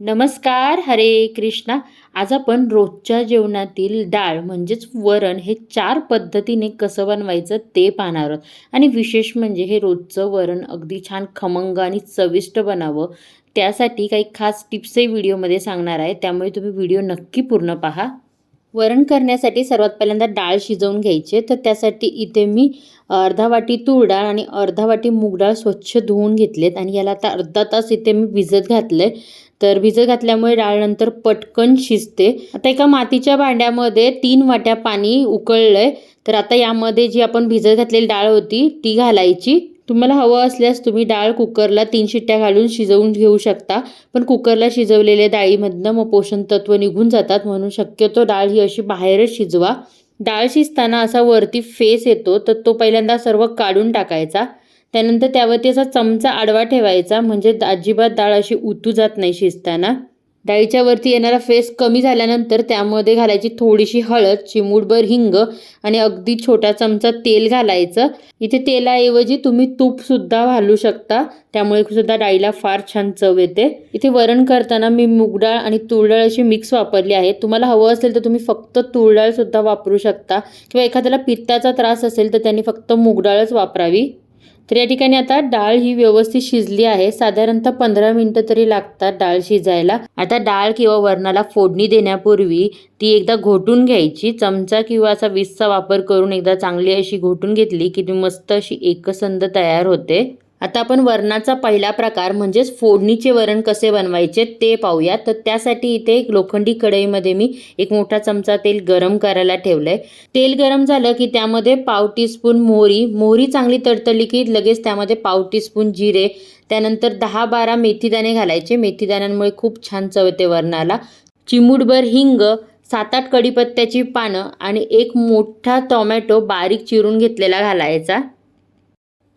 नमस्कार हरे कृष्णा. आज आपण रोजच्या जेवणातील डाळ म्हणजेच वरण हे चार पद्धतीने कसं बनवायचं ते पाहणार आहोत. आणि विशेष म्हणजे हे रोजचं वरण अगदी छान खमंग आणि चविष्ट बनावं. त्यासाठी काही खास टिप्सही व्हिडिओमध्ये सांगणार आहे. त्यामुळे तुम्ही व्हिडिओ नक्की पूर्ण पहा. वरण करण्यासाठी सर्वात पहिल्यांदा डाळ शिजवून घ्यायची तर त्यासाठी इथे मी अर्धा वाटी तूर डाळ आणि अर्धा वाटी मूग डाळ स्वच्छ धुवून घेतलेत. आणि याला आता अर्धा तास इथे मी भिजत घातलं तर भिजत घातल्यामुळे डाळ नंतर पटकन शिजते. आता एका मातीच्या भांड्यामध्ये तीन वाट्या पाणी उकळलंय. तर आता यामध्ये जी आपण भिजत घातलेली डाळ होती ती घालायची. तुम्हाला हवं असल्यास तुम्ही डाळ कुकरला तीन शिट्ट्या घालून शिजवून घेऊ शकता. पण कुकरला शिजवलेल्या डाळीमधनं मग पोषण तत्व निघून जातात म्हणून शक्यतो डाळ ही अशी बाहेरच शिजवा. डाळ शिजताना असा वरती फेस येतो तर तो पहिल्यांदा सर्व काढून टाकायचा. त्यानंतर त्यावरती असा चमचा आडवा ठेवायचा म्हणजे अजिबात डाळ अशी उतू जात नाही शिजताना. डाळीच्या वरती येणारा फेस कमी झाल्यानंतर त्यामध्ये घालायची थोडीशी हळद चिमूटभर हिंग आणि अगदी छोटा चमचा तेल घालायचं. इथे तेलाऐवजी तुम्ही तूपसुद्धा घालू शकता. त्यामुळे सुद्धा डाळीला फार छान चव येते. इथे वरण करताना मी मूगडाळ आणि तूरडाळ अशी मिक्स वापरली आहे. तुम्हाला हवं असेल तर तुम्ही फक्त तूरडाळसुद्धा वापरू शकता. किंवा एखाद्याला पित्ताचा त्रास असेल तर त्यांनी फक्त मूगडाळच वापरावी. तर या ठिकाणी आता डाळ ही व्यवस्थित शिजली आहे. साधारणतः पंधरा मिनटं तरी लागतात डाळ शिजायला. आता डाळ किंवा वरणाला फोडणी देण्यापूर्वी ती एकदा घोटून घ्यायची. चमचा किंवा असा विसचा वापर करून एकदा चांगली अशी घोटून घेतली की ती मस्त अशी एकसंध तयार होते. आता आपण वरणाचा पहिला प्रकार म्हणजेच फोडणीचे वरण कसे बनवायचे ते पाहूया. तर त्यासाठी इथे एक लोखंडी कढईमध्ये मी एक मोठा चमचा तेल गरम करायला ठेवलंय. तेल गरम झालं की त्यामध्ये पाव टीस्पून मोहरी मोहरी चांगली तडतडली की लगेच त्यामध्ये पाव टीस्पून जिरे त्यानंतर दहा बारा मेथीदाणे घालायचे. मेथीदाण्यांमुळे खूप छान चव येते वरणाला. चिमूटभर हिंग सात आठ कढीपत्त्याची पानं आणि एक मोठा टोमॅटो बारीक चिरून घेतलेला घालायचा.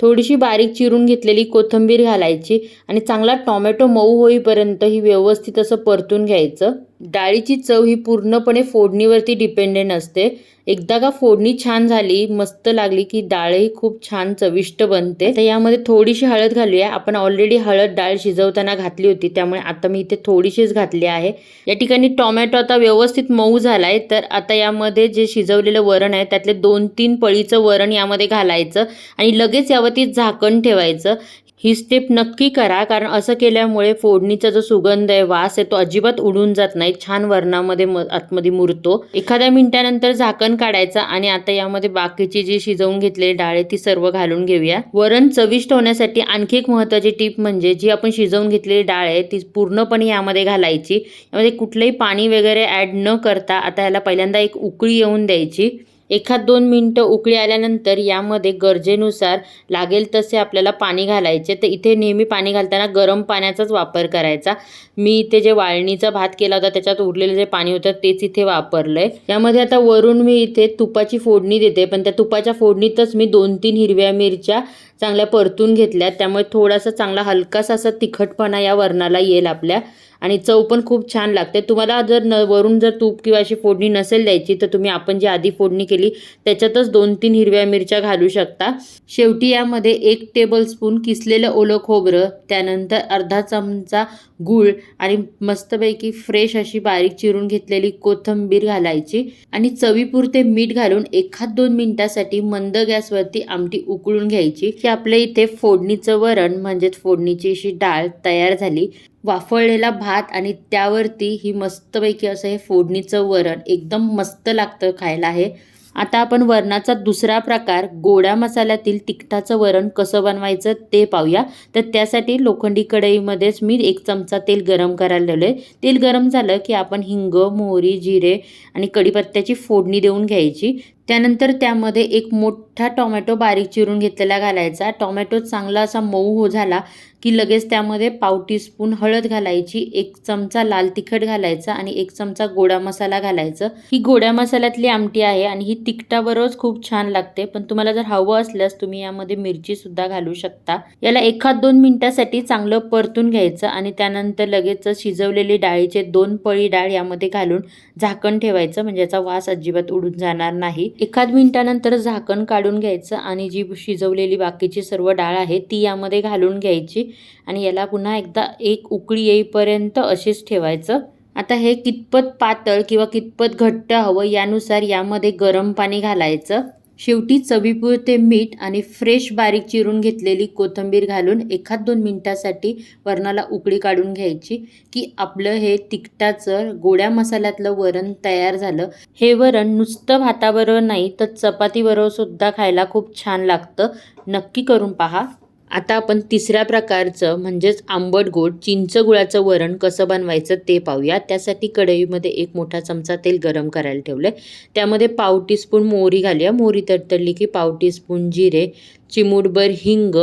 थोडीशी बारीक चिरून घेतलेली कोथिंबीर घालायची आणि चांगला टॉमॅटो मऊ होईपर्यंत ही व्यवस्थित असं परतून घ्यायचं. डाळीची चव ही पूर्णपणे फोडणीवरती डिपेंडेंट असते. एकदा का फोडणी छान झाली मस्त लागली की डाळही खूप छान चविष्ट बनते. तर यामध्ये थोडीशी हळद घालूया. आपण ऑलरेडी हळद डाळ शिजवताना घातली होती त्यामुळे आता मी इथे थोडीशीच घातली आहे. या ठिकाणी टोमॅटो आता व्यवस्थित मऊ झाला आहे तर आता यामध्ये जे शिजवलेलं वरण आहे त्यातले दोन तीन पळीचं वरण यामध्ये घालायचं आणि लगेच यावरती झाकण ठेवायचं. ही स्टेप नक्की करा कारण असं केल्यामुळे फोडणीचा जो सुगंध आहे वास आहे तो अजिबात उडून जात नाही. छान वरणामध्ये म आतमध्ये मुरतो. एखाद्या मिनिटानंतर झाकण काढायचं आणि आता यामध्ये बाकीची जी शिजवून घेतलेली डाळ आहे ती सर्व घालून घेऊया. वरण चविष्ट होण्यासाठी आणखी एक महत्त्वाची टीप म्हणजे जी आपण शिजवून घेतलेली डाळ आहे ती पूर्णपणे यामध्ये घालायची. यामध्ये कुठलंही पाणी वगैरे ॲड न करता आता ह्याला पहिल्यांदा एक उकळी येऊन द्यायची. एखाद दोन मिनटं उकळी आल्यानंतर यामध्ये गरजेनुसार लागेल तसे आपल्याला पाणी घालायचे. तर इथे नेहमी पाणी घालताना गरम पाण्याचाच वापर करायचा. मी इथे जे वाळणीचा भात केला होता त्याच्यात उरलेलं जे पाणी होतं तेच इथे वापरलं आहे यामध्ये आता वरून मी इथे तुपाची फोडणी देते पण त्या तुपाच्या फोडणीतच मी दोन तीन हिरव्या मिरच्या चांगल्या परतून घेतल्या. त्यामुळे थोडासा चांगला हलकासा असा तिखटपणा या वरणाला येईल आपल्या. आणि चव पण खूप छान लागते. तुम्हाला जर न वरून जर तूप किंवा अशी फोडणी नसेल द्यायची तर तुम्ही आपण जी आधी फोडणी केली त्याच्यातच दोन तीन हिरव्या मिरच्या घालू शकता. शेवटी यामध्ये एक टेबलस्पून किसलेलं ओलं खोबरं त्यानंतर अर्धा चमचा गूळ आणि मस्तपैकी फ्रेश अशी बारीक चिरून घेतलेली कोथंबीर घालायची आणि चवीपुरते मीठ घालून एखाद दोन मिनिटासाठी मंद गॅसवरती आमटी उकळून घ्यायची. की आपल्या इथे फोडणीचं वरण म्हणजेच फोडणीची अशी डाळ तयार झाली. वाफळलेला भात आणि त्यावरती ही मस्तपैकी असं हे फोडणीचं वरण एकदम मस्त लागतं खायला हे. आता आपण वरणाचा दुसरा प्रकार गोड्या मसाल्यातील तिखटाचं वरण कसं बनवायचं ते पाहूया. तर त्यासाठी लोखंडी कढईमध्येच मी एक चमचा तेल गरम करायला लावलं आहे तेल गरम झालं की आपण हिंग मोहरी जिरे आणि कढीपत्त्याची फोडणी देऊन घ्यायची. त्यानंतर त्यामध्ये एक मोठा टोमॅटो बारीक चिरून घेतलेला घालायचा. टोमॅटो चांगला असा मऊ हो झाला की लगेच त्यामध्ये पाव टीस्पून हळद घालायची एक चमचा लाल तिखट घालायचा आणि एक चमचा गोडा मसाला घालायचं. ही गोड्या मसाल्यातली आमटी आहे आणि ही तिखटाबरोबरच खूप छान लागते. पण तुम्हाला जर हवं असल्यास तुम्ही यामध्ये मिरची सुद्धा घालू शकता. याला एखाद दोन मिनिटासाठी चांगलं परतून घ्यायचं आणि त्यानंतर लगेच शिजवलेली डाळीचे दोन पळी डाळ यामध्ये घालून झाकण ठेवायचं. म्हणजे याचा वास अजिबात उडून जाणार नाही. एखाद मिनिटानंतर झाकण काढून घ्यायचं आणि जी शिजवलेली बाकीची सर्व डाळ आहे ती यामध्ये घालून घ्यायची. आणि याला पुन्हा एकदा एक उकळी येईपर्यंत असेच ठेवायचं. आता हे कितपत पातळ किंवा कितपत घट्ट हवं यानुसार यामध्ये गरम पाणी घालायचं. शेवटी चवीपुरते मीठ आणि फ्रेश बारीक चिरून घेतलेली कोथिंबीर घालून एखाद दोन मिनटासाठी वरणाला उकळी काढून घ्यायची की आपलं हे तिखटाचं गोड्या मसाल्यातलं वरण तयार झालं. हे वरण नुसतं भाताबरोबर नाही तर चपातीबरोबर सुद्धा खायला खूप छान लागतं. नक्की करून पहा. आता आपण तिसऱ्या प्रकारचं म्हणजेच आंबट गोड चिंच गुळाचं वरण कसं बनवायचं ते पाहूया. त्यासाठी कढईमध्ये एक मोठा चमचा तेल गरम करायला ठेवलं आहे त्यामध्ये पाव टीस्पून मोहरी घालूया. मोहरी तडतडली की पाव टीस्पून जिरे चिमूटभर हिंग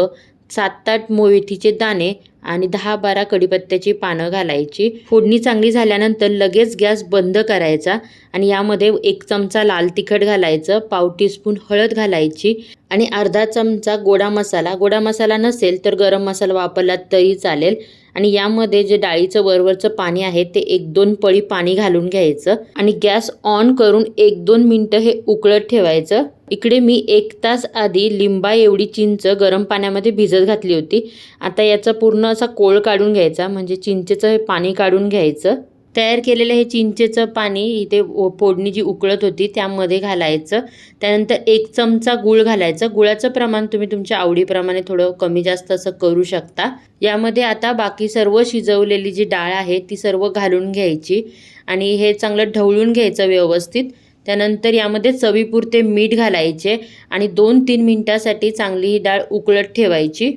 सात आठ मोहितीचे दाणे आणि दहा बारा कढीपत्त्याची पानं घालायची. फोडणी चांगली झाल्यानंतर लगेच गॅस बंद करायचा आणि यामध्ये एक चमचा लाल तिखट घालायचं पाव टीस्पून हळद घालायची आणि अर्धा चमचा गोडा मसाला. गोडा मसाला नसेल तर गरम मसाला वापरला तरी चालेल. आणि यामध्ये जे डाळीचं वरवरचं पाणी आहे ते एक दोन पळी पाणी घालून घ्यायचं. आणि गॅस ऑन करून एक दोन मिनटं हे उकळत ठेवायचं. इकडे मी एक तास आधी लिंबा एवढी चिंच गरम पाण्यामध्ये भिजत घातली होती. आता याचा पूर्ण असा कोळ काढून घ्यायचा. म्हणजे चिंचेचं हे पाणी काढून घ्यायचं. तयार केलेलं हे चिंचेचं पाणी इथे फोडणी जी उकळत होती त्यामध्ये घालायचं. त्यानंतर एक चमचा गूळ घालायचं. गुळाचं प्रमाण तुम्ही तुमच्या आवडीप्रमाणे थोडं कमी जास्त असं करू शकता. यामध्ये आता बाकी सर्व शिजवलेली जी डाळ आहे ती सर्व घालून घ्यायची आणि हे चांगलं ढवळून घ्यायचं व्यवस्थित. त्यानंतर यामध्ये चवीपुरते मीठ घालायचे आणि दोन तीन मिनटासाठी चांगली ही डाळ उकळत ठेवायची.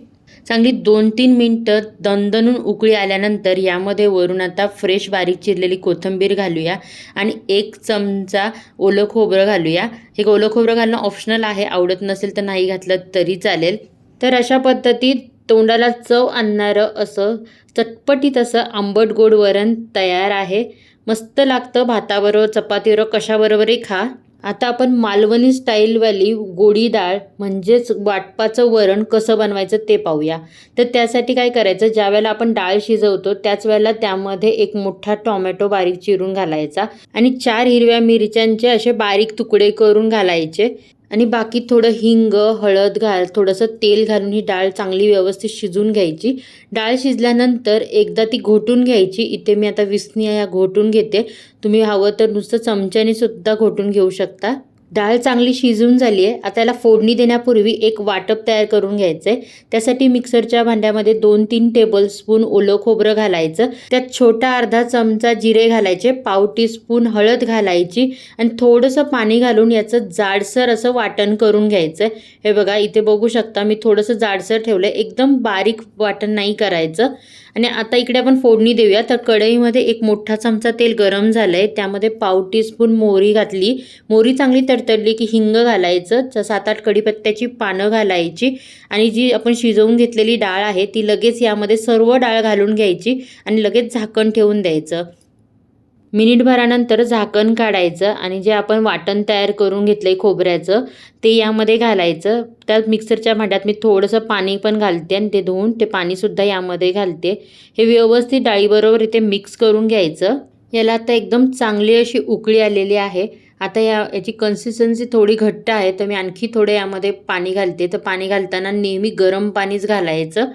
चांगली दोन तीन मिनटं दणदणून उकळी आल्यानंतर यामध्ये वरून आता फ्रेश बारीक चिरलेली कोथिंबीर घालूया आणि एक चमचा ओलं खोबरं घालूया. हे ओलं खोबरं घालणं ऑप्शनल आहे आवडत नसेल तर नाही घातलं तरी चालेल. तर अशा पद्धतीत तोंडाला चव आणणारं असं चटपटीत असं आंबट गोड वरण तयार आहे. मस्त लागतं भाताबरोबर चपातीबरोबर कशाबरोबरही खा. आता आपण मालवणी स्टाईलवाली गोडी डाळ म्हणजेच वाटपाचं वरण कसं बनवायचं ते पाहूया. तर त्यासाठी काय करायचं ज्या वेळेला आपण डाळ शिजवतो त्याच वेळेला त्यामध्ये एक मोठा टोमॅटो बारीक चिरून घालायचा आणि चार हिरव्या मिरच्यांचे असे बारीक तुकडे करून घालायचे. आणि बाकी थोडं हिंग हळद घाल थोडंसं तेल घालून ही डाळ चांगली व्यवस्थित शिजून घ्यायची. डाळ शिजल्यानंतर एकदा ती घोटून घ्यायची. इथे मी आता विसनी या घोटून घेते. तुम्ही हवं तर नुसतं चमच्याने सुद्धा घोटून घेऊ शकता. डाळ चांगली शिजून झाली आहे. आता याला फोडणी देण्यापूर्वी एक वाटप तयार करून घ्यायचं आहे त्यासाठी मिक्सरच्या भांड्यामध्ये दोन तीन टेबलस्पून ओलं खोबरं घालायचं. त्यात छोटा अर्धा चमचा जिरे घालायचे पाव टीस्पून हळद घालायची आणि थोडंसं पाणी घालून याचं जाडसर असं वाटण करून घ्यायचं आहे हे बघा इथे बघू शकता मी थोडंसं जाडसर ठेवलं आहे एकदम बारीक वाटण नाही करायचं. आणि आता इकडे आपण फोडणी देऊया. तर कढईमध्ये एक मोठा चमचा तेल गरम झालं आहे त्यामध्ये पाव टीस्पून मोहरी घातली. मोहरी चांगली तडतडली की हिंग घालायचं. सात आठ कढीपत्त्याची पानं घालायची. आणि जी आपण शिजवून घेतलेली डाळ आहे ती लगेच यामध्ये सर्व डाळ घालून घ्यायची आणि लगेच झाकण ठेवून द्यायचं. मिनिटभरानंतर झाकण काढायचं आणि जे आपण वाटण तयार करून घेतलं आहे खोबऱ्याचं ते यामध्ये घालायचं. त्यात मिक्सरच्या भांड्यात मी थोडंसं पाणी पण घालते आणि ते धुवून ते पाणीसुद्धा यामध्ये घालते. हे व्यवस्थित डाळीबरोबर इथे मिक्स करून घ्यायचं. याला आता एकदम चांगली अशी उकळी आलेली आहे. आता या याची कन्सिस्टन्सी थोडी घट्ट आहे तर मी आणखी थोडे यामध्ये पाणी घालते. तर पाणी घालताना नेहमी गरम पाणीच घालायचं.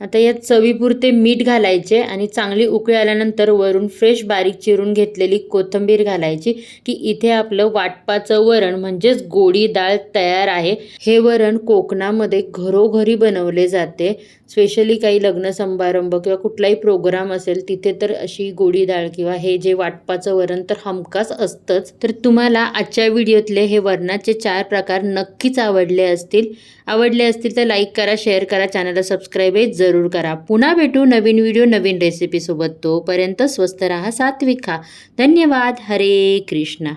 आता यात चवीपुरते मीठ घालायचे आणि चांगली उकळी आल्यानंतर वरून फ्रेश बारीक चिरून घेतलेली कोथिंबीर घालायची. की इथे आपलं वाटपाचं वरण म्हणजेच गोडी डाळ तयार आहे. हे वरण कोकणामध्ये घरोघरी बनवले जाते. स्पेशली काही लग्न समारंभ किंवा कुठलाही प्रोग्राम असेल तिथे तर अशी गोडी डाळ किंवा हे जे वाटपाचं वरण तर हमखास असतंच. तर तुम्हाला आजच्या व्हिडिओतले हे वरणाचे चार प्रकार नक्कीच आवडले असतील. आवडले असतील तर लाईक करा शेअर करा चॅनलला सबस्क्राईबही जरूर करा. पुन्हा भेटू नवीन व्हिडिओ नवीन रेसिपीसोबत तोपर्यंत स्वस्त रहा सात्विक खा. धन्यवाद. हरे कृष्णा.